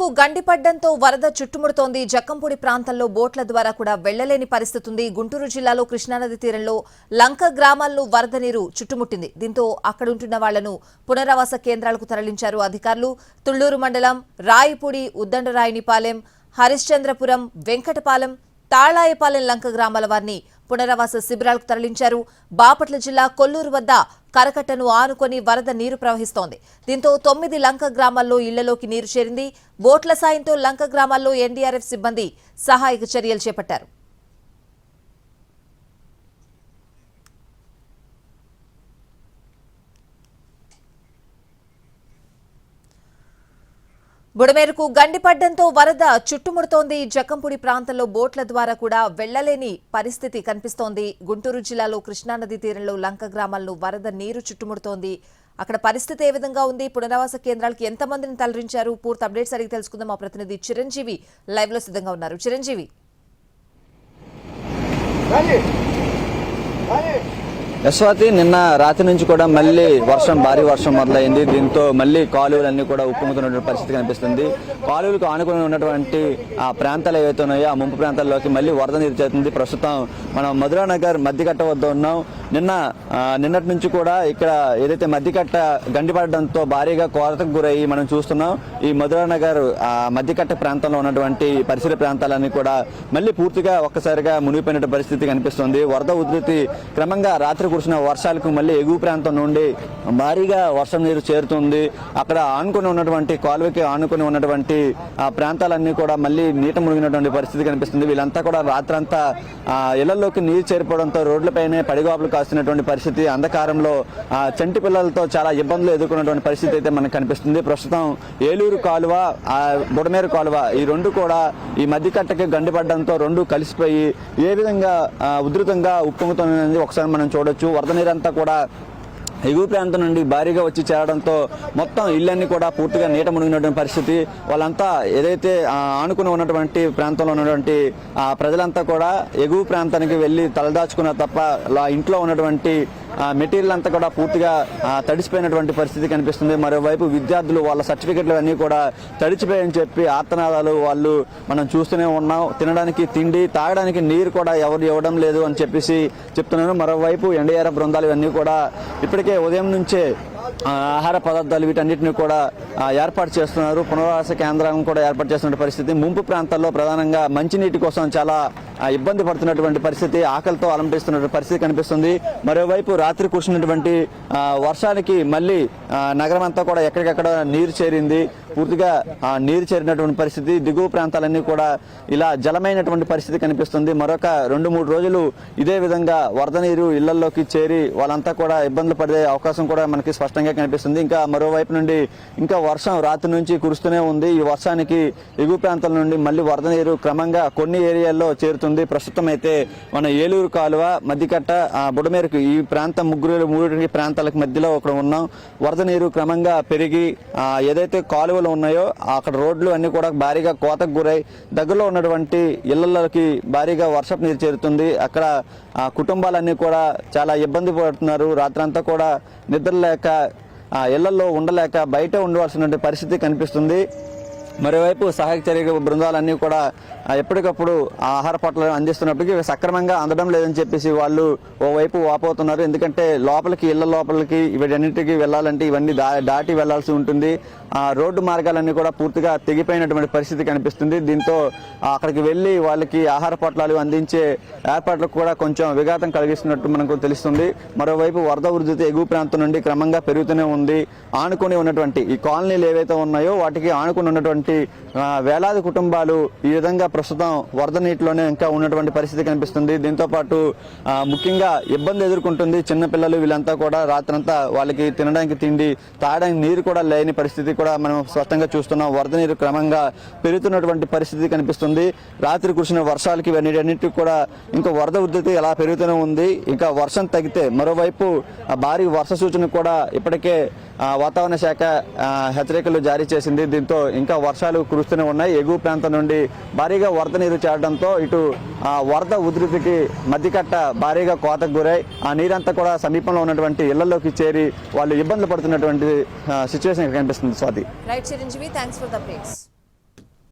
బుడమేరుకు గండిపడ్డంతో వరద చుట్టుముడుతోంది. జక్కంపూడి ప్రాంతంలో బోట్ల ద్వారా కూడా వెళ్ళలేని పరిస్థితి ఉంది గుంటూరు జిల్లాలో కృష్ణానది తీరంలో లంక గ్రామాలను వరద నీరు చుట్టుముట్టింది. దీంతో అక్కడుంటున్న వాళ్ళను పునరావాస కేంద్రాలకు తరలించారు అధికారులు. తుళ్ళూరు మండలం రాయిపూడి ఉద్దండరాయునిపాలెం హరిశ్చంద్రపురం వెంకటపాలెం తాళాయపాలెం లంక గ్రామాల వారిని పునరావాస శిబిరాలకు తరలించారు. బాపట్ల జిల్లా కొల్లూరు వద్ద కరకట్టను ఆనుకొని వరద నీరు ప్రవహిస్తోంది. దీంతో తొమ్మిది లంక గ్రామాల్లో ఇళ్ళలోకి నీరు చేరింది. బోట్ల సాయంతో లంక గ్రామాల్లో ఎన్డీఆర్ఎఫ్ సిబ్బంది సహాయక చర్యలు చేపట్టారు. బుడమేరుకు గండిపడ్డంతో వరద చుట్టుముడుతోంది. జక్కంపూడి ప్రాంతంలో బోట్ల ద్వారా కూడా వెళ్ళలేని పరిస్థితి కనిపిస్తోంది. గుంటూరు జిల్లాలో కృష్ణానది తీరంలో లంక గ్రామాలను వరద నీరు చుట్టుముడుతోంది. అక్కడ పరిస్థితి ఏ విధంగా ఉంది? పునరావాస కేంద్రాలకు ఎంతమందిని తరలించారు? పూర్తి అప్డేట్స్ అడిగి తెలుసుకుందాం. మా ప్రతినిధి చిరంజీవి లైవ్లో సిద్ధంగా ఉన్నారు. చిరంజీవి. యశ్వతి నిన్న రాత్రి నుంచి కూడా మళ్ళీ వర్షం భారీ వర్షం మొదలైంది. దీంతో మళ్ళీ కాలువలన్నీ కూడా ఉప్పొంగుతున్నటువంటి పరిస్థితి కనిపిస్తుంది. కాలువలకు ఆనుకుని ఉన్నటువంటి ఆ ప్రాంతాలు ఏవైతే ఉన్నాయో ఆ ముంపు ప్రాంతాల్లోకి మళ్ళీ వరద నీరు చేరుతుంది. ప్రస్తుతం మనం మధురానగర్ మధ్యకట్ట వద్ద ఉన్నాం. నిన్న నిన్నటి నుంచి కూడా ఇక్కడ ఏదైతే మధ్యకట్ట గండిపడడంతో భారీగా కోరతకు గురయ్యి మనం చూస్తున్నాం. ఈ మధురానగర్ మధ్యకట్ట ప్రాంతంలో ఉన్నటువంటి పరిసర ప్రాంతాలన్నీ కూడా మళ్ళీ పూర్తిగా ఒక్కసారిగా మునిగిపోయిన పరిస్థితి కనిపిస్తుంది. వరద ఉధృతి క్రమంగా రాత్రి కురిసిన వర్షాలకు మళ్ళీ ఎగువ ప్రాంతం నుండి భారీగా వర్షం నీరు చేరుతుంది. అక్కడ ఆనుకుని ఉన్నటువంటి కాలువకి ఆనుకుని ఉన్నటువంటి ఆ ప్రాంతాలన్నీ కూడా మళ్ళీ నీట మునిగినటువంటి పరిస్థితి కనిపిస్తుంది. వీళ్ళంతా కూడా రాత్రంతా ఆ, ఇళ్ళలోకి నీరు చేరిపోవడంతో రోడ్లపైనే పడిగాపులు కాస్తున్నటువంటి పరిస్థితి అంధకారంలో ఆ, చంటి పిల్లలతో చాలా ఇబ్బందులు ఎదుర్కొన్నటువంటి పరిస్థితి అయితే మనకు కనిపిస్తుంది. ప్రస్తుతం ఏలూరు కాలువ ఆ బుడమేరు కాలువ ఈ రెండు కూడా ఈ మధ్యకట్టకి గండిపడడంతో రెండు కలిసిపోయి ఏ విధంగా ఉధృతంగా ఉప్పొంగుతున్నది ఒకసారి మనం చూడొచ్చు. వరద నీరంతా కూడా ఎగువ ప్రాంతం నుండి భారీగా వచ్చి చేరడంతో మొత్తం ఇళ్ళన్నీ కూడా పూర్తిగా నీట మునిగినటువంటి పరిస్థితి. వాళ్ళంతా ఏదైతే ఆనుకుని ఉన్నటువంటి ప్రాంతంలో ఉన్నటువంటి ఆ ప్రజలంతా కూడా ఎగువ ప్రాంతానికి వెళ్ళి తలదాచుకున్న తప్ప ఇంట్లో ఉన్నటువంటి మెటీరియల్ అంతా కూడా పూర్తిగా తడిచిపోయినటువంటి తడిసిపోయినటువంటి పరిస్థితి కనిపిస్తుంది. మరోవైపు విద్యార్థులు వాళ్ళ సర్టిఫికెట్లు అన్నీ కూడా తడిచిపోయని చెప్పి ఆర్తనాదాలు వాళ్ళు మనం చూస్తూనే ఉన్నాం. తినడానికి తిండి తాగడానికి నీరు కూడా ఎవరు ఇవ్వడం లేదు అని చెప్పేసి చెప్తున్నాను మరోవైపు ఎన్డీఆర్ఎఫ్ బృందాలు ఇవన్నీ కూడా ఇప్పటికే ఉదయం నుంచే ఆహార పదార్థాలు వీటన్నిటిని కూడా ఏర్పాటు చేస్తున్నారు. పునరావాస కేంద్రం కూడా ఏర్పాటు చేస్తున్న పరిస్థితి. ముంపు ప్రాంతాల్లో ప్రధానంగా మంచినీటి కోసం చాలా ఇబ్బంది పడుతున్నటువంటి పరిస్థితి ఆకలితో అలంపిస్తున్నటువంటి పరిస్థితి కనిపిస్తుంది. మరోవైపు రాత్రి కురిసినటువంటి వర్షానికి మళ్ళీ నగరం అంతా కూడా ఎక్కడికక్కడ నీరు చేరింది. పూర్తిగా నీరు చేరినటువంటి పరిస్థితి దిగువ ప్రాంతాలన్నీ కూడా ఇలా జలమైనటువంటి పరిస్థితి కనిపిస్తుంది. మరొక రెండు మూడు రోజులు ఇదే విధంగా వరద నీరు ఇళ్ళలోకి చేరి వాళ్ళంతా కూడా ఇబ్బందులు పడే అవకాశం కూడా మనకి స్పష్టంగా కనిపిస్తుంది. ఇంకా మరోవైపు నుండి ఇంకా వర్షం రాత్రి నుంచి కురుస్తూనే ఉంది. ఈ వర్షానికి ఎగువ ప్రాంతాల నుండి మళ్ళీ వరద నీరు క్రమంగా కొన్ని ఏరియాల్లో చేరుతుంది. ప్రస్తుతం అయితే మన ఏలూరు కాలువ మధ్యకట్ట ఆ, బుడమేరకు ఈ ప్రాంతం ముగ్గురు మూడు ప్రాంతాలకు మధ్యలో ఒకడు ఉన్నాం. వరద నీరు క్రమంగా పెరిగి ఏదైతే కాలువ కాలువలు ఉన్నాయో అక్కడ రోడ్లు అన్నీ కూడా భారీగా కోతకు గురై దగ్గరలో ఉన్నటువంటి ఇళ్ళలోకి భారీగా వర్షపు నీరు చేరుతుంది. అక్కడ ఆ, కుటుంబాలన్నీ కూడా చాలా ఇబ్బంది పడుతున్నారు. రాత్రంతా కూడా నిద్ర లేక ఆ, ఇళ్ళలో ఉండలేక బయట ఉండవలసిన పరిస్థితి కనిపిస్తుంది. మరోవైపు సహాయక చర్య బృందాలన్నీ కూడా ఎప్పటికప్పుడు ఆ ఆహార పొట్లాలను అందిస్తున్నప్పటికీ సక్రమంగా అందడం లేదని చెప్పేసి వాళ్ళు ఓవైపు వాపోతున్నారు. ఎందుకంటే లోపలికి ఇళ్ళ లోపలికి వీటన్నిటికీ వెళ్ళాలంటే ఇవన్నీ దా దాటి వెళ్ళాల్సి ఉంటుంది. ఆ రోడ్డు మార్గాలన్నీ కూడా పూర్తిగా తెగిపోయినటువంటి పరిస్థితి కనిపిస్తుంది. దీంతో అక్కడికి వెళ్ళి వాళ్ళకి ఆహార పొట్లాలు అందించే ఏర్పాట్లకు కూడా కొంచెం విఘాతం కలిగిస్తున్నట్టు మనకు తెలుస్తుంది. మరోవైపు వరద ఉధృతి ఎగువ ప్రాంతం నుండి క్రమంగా పెరుగుతూనే ఉంది. ఆనుకుని ఉన్నటువంటి ఈ కాలనీలు ఏవైతే ఉన్నాయో వాటికి ఆనుకుని ఉన్నటువంటి ఉన్నటువంటి వేలాది కుటుంబాలు ఈ విధంగా ప్రస్తుతం వరద నీటిలోనే ఇంకా ఉన్నటువంటి పరిస్థితి కనిపిస్తుంది. దీంతో పాటు ముఖ్యంగా ఇబ్బంది ఎదుర్కొంటుంది చిన్నపిల్లలు వీళ్ళంతా కూడా. రాత్రంతా వాళ్ళకి తినడానికి తిండి తాగడానికి నీరు కూడా లేని పరిస్థితి కూడా మనం స్పష్టంగా చూస్తున్నాం. వరద నీరు క్రమంగా పెరుగుతున్నటువంటి పరిస్థితి కనిపిస్తుంది. రాత్రి కురిసిన వర్షాలకి ఇవన్నిటికి కూడా ఇంకా వరద ఉధృతి ఎలా పెరుగుతూనే ఉంది. ఇంకా వర్షం తగ్గితే మరోవైపు ఆ భారీ వర్ష సూచన కూడా ఇప్పటికే వాతావరణ శాఖ హెచ్చరికలు జారీ చేసింది. దీంతో ఇంకా వర్షాలు కురుస్తూనే ఉన్నాయి. ఎగువ ప్రాంతం నుండి భారీగా వరద నీరు చేరడంతో ఇటు ఆ, వరద ఉధృతికి మధ్యకట్ట భారీగా కోతకు గురై ఆ నీరంతా కూడా సమీపంలో ఉన్నటువంటి ఇళ్ళలోకి చేరి వాళ్ళు ఇబ్బందులు పడుతున్నటువంటి సిచ్యువేషన్ కనిపిస్తుంది Swathi. Right Chiranjeevi thanks for the updates